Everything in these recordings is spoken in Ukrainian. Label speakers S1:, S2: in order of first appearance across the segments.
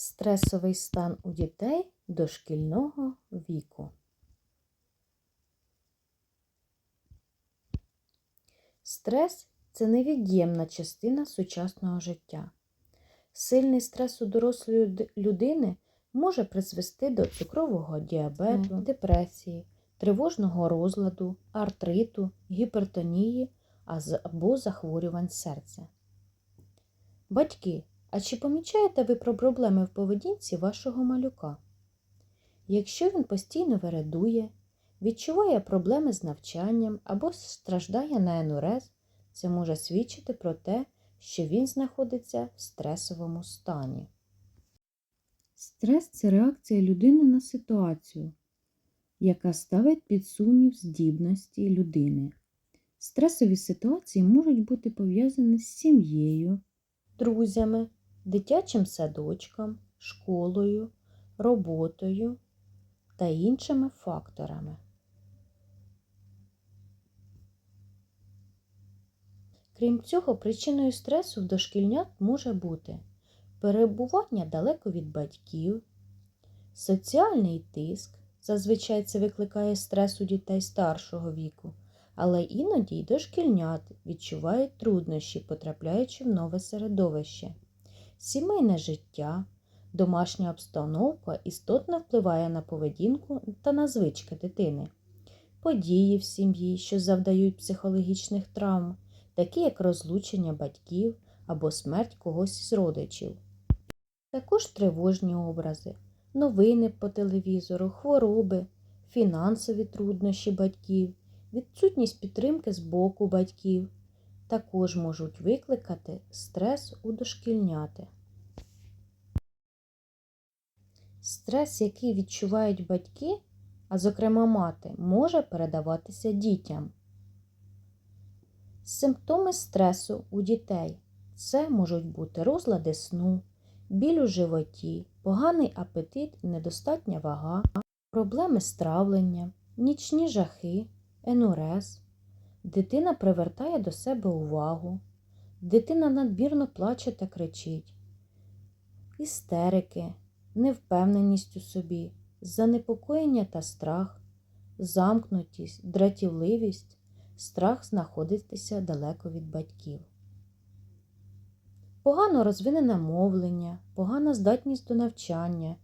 S1: Стресовий стан у дітей дошкільного віку. Стрес це невід'ємна частина сучасного життя. Сильний стрес у дорослої людини може призвести до цукрового діабету, депресії, тривожного розладу, артриту, гіпертонії або захворювань серця. Батьки, а чи помічаєте ви про проблеми в поведінці вашого малюка? Якщо він постійно вередує, відчуває проблеми з навчанням або страждає на енурез, це може свідчити про те, що він знаходиться в стресовому стані. Стрес це реакція людини на ситуацію, яка ставить під сумнів здібності людини. Стресові ситуації можуть бути пов'язані з сім'єю, друзями, дитячим садочком, школою, роботою та іншими факторами. Крім цього, причиною стресу в дошкільнят може бути перебування далеко від батьків, соціальний тиск, зазвичай це викликає стрес у дітей старшого віку, але іноді й дошкільнят відчувають труднощі, потрапляючи в нове середовище. Сімейне життя, домашня обстановка істотно впливає на поведінку та на звички дитини. Події в сім'ї, що завдають психологічних травм, такі як розлучення батьків або смерть когось із родичів. Також тривожні образи, новини по телевізору, хвороби, фінансові труднощі батьків, відсутність підтримки з боку батьків також можуть викликати стрес у дошкільняти. Стрес, який відчувають батьки, а зокрема мати, може передаватися дітям. Симптоми стресу у дітей це можуть бути розлади сну, біль у животі, поганий апетит недостатня вага, проблеми з травленням, нічні жахи, енурез. Дитина привертає до себе увагу, дитина надмірно плаче та кричить, істерики, невпевненість у собі, занепокоєння та страх, замкнутість, дратівливість, страх знаходитися далеко від батьків. Погано розвинене мовлення, погана здатність до навчання,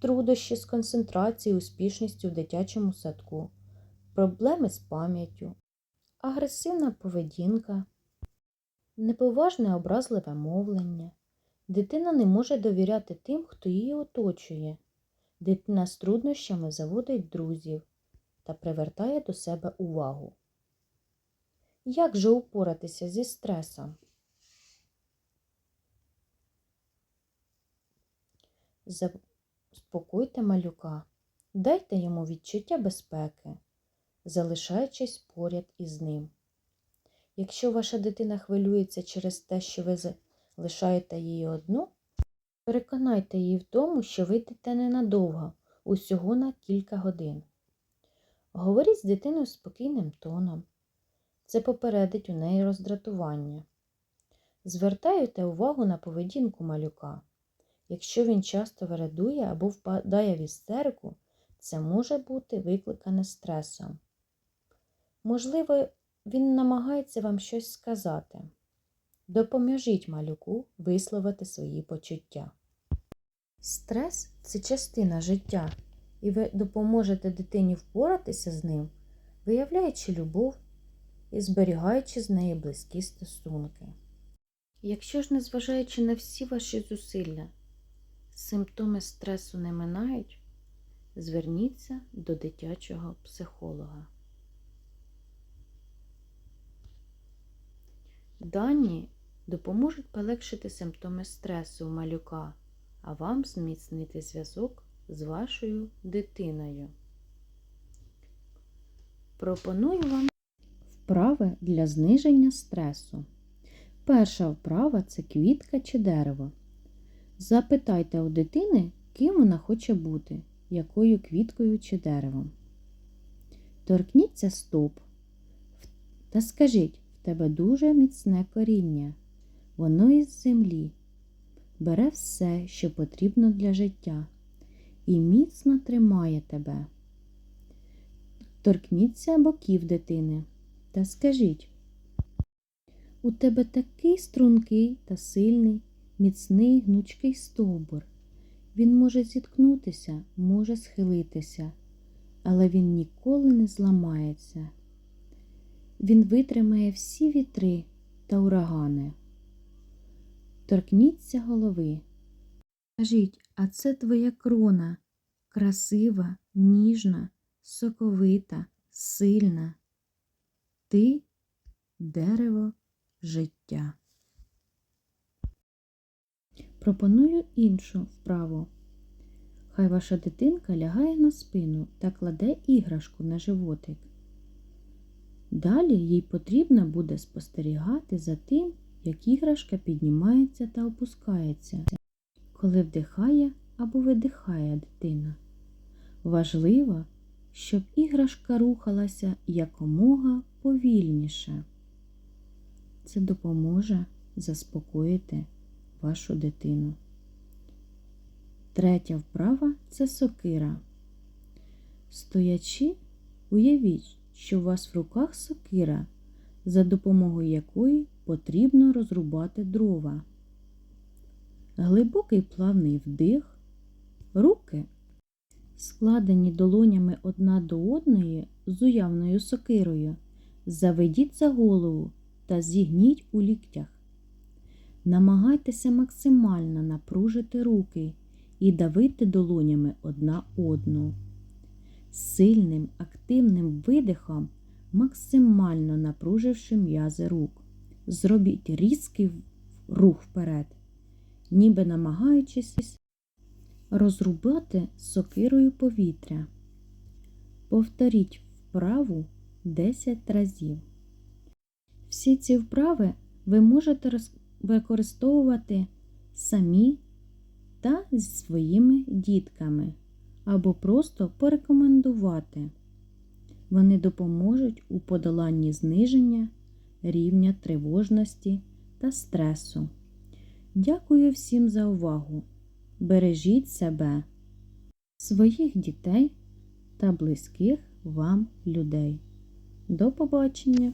S1: труднощі з концентрацією, успішністю в дитячому садку, проблеми з пам'яттю, агресивна поведінка, неповажне образливе мовлення. Дитина не може довіряти тим, хто її оточує. Дитина з труднощами заводить друзів та привертає до себе увагу. Як же упоратися зі стресом? Заспокойте малюка, дайте йому відчуття безпеки, залишаючись поряд із ним. Якщо ваша дитина хвилюється через те, що ви залишаєте її одну, переконайте її в тому, що ви йдете ненадовго, усього на кілька годин. Говоріть з дитиною спокійним тоном. Це попередить у неї роздратування. Звертайте увагу на поведінку малюка. Якщо він часто вередує або впадає в істерику, це може бути викликане стресом. Можливо, він намагається вам щось сказати. Допоможіть малюку висловити свої почуття. Стрес це частина життя, і ви допоможете дитині впоратися з ним, виявляючи любов і зберігаючи з нею близькі стосунки. Якщо ж, незважаючи на всі ваші зусилля, симптоми стресу не минають, зверніться до дитячого психолога. Дані допоможуть полегшити симптоми стресу у малюка, а вам зміцнити зв'язок з вашою дитиною. Пропоную вам вправи для зниження стресу. Перша вправа це квітка чи дерево. Запитайте у дитини, ким вона хоче бути, якою квіткою чи деревом. Торкніться стоп та скажіть, тебе дуже міцне коріння, воно із землі. бере все, що потрібно для життя, і міцно тримає тебе. Торкніться боків дитини та скажіть, у тебе такий стрункий та сильний, міцний гнучкий стовбур. Він може зіткнутися, може схилитися, але він ніколи не зламається. Він витримає всі вітри та урагани. Торкніться голови. Скажіть, а це твоя крона, красива, ніжна, соковита, сильна. Ти дерево життя. Пропоную іншу вправу. Хай ваша дитинка лягає на спину та кладе іграшку на животик. Далі їй потрібно буде спостерігати за тим, як іграшка піднімається та опускається, коли вдихає або видихає дитина. Важливо, щоб іграшка рухалася якомога повільніше. Це допоможе заспокоїти вашу дитину. Третя вправа це сокира. Стоячи, уявіть, що у вас в руках сокира, за допомогою якої потрібно розрубати дрова. Глибокий плавний вдих, руки, складені долонями одна до одної з уявною сокирою, заведіть за голову та зігніть у ліктях. Намагайтеся максимально напружити руки і давити долонями одна одну. Сильним активним видихом, максимально напруживши м'язи рук. Зробіть різкий рух вперед, ніби намагаючись розрубати сокирою повітря. Повторіть вправу 10 разів. Всі ці вправи ви можете використовувати самі та зі своїми дітками або просто порекомендувати. Вони допоможуть у подоланні зниження рівня тривожності та стресу. Дякую всім за увагу! Бережіть себе, своїх дітей та близьких вам людей. До побачення!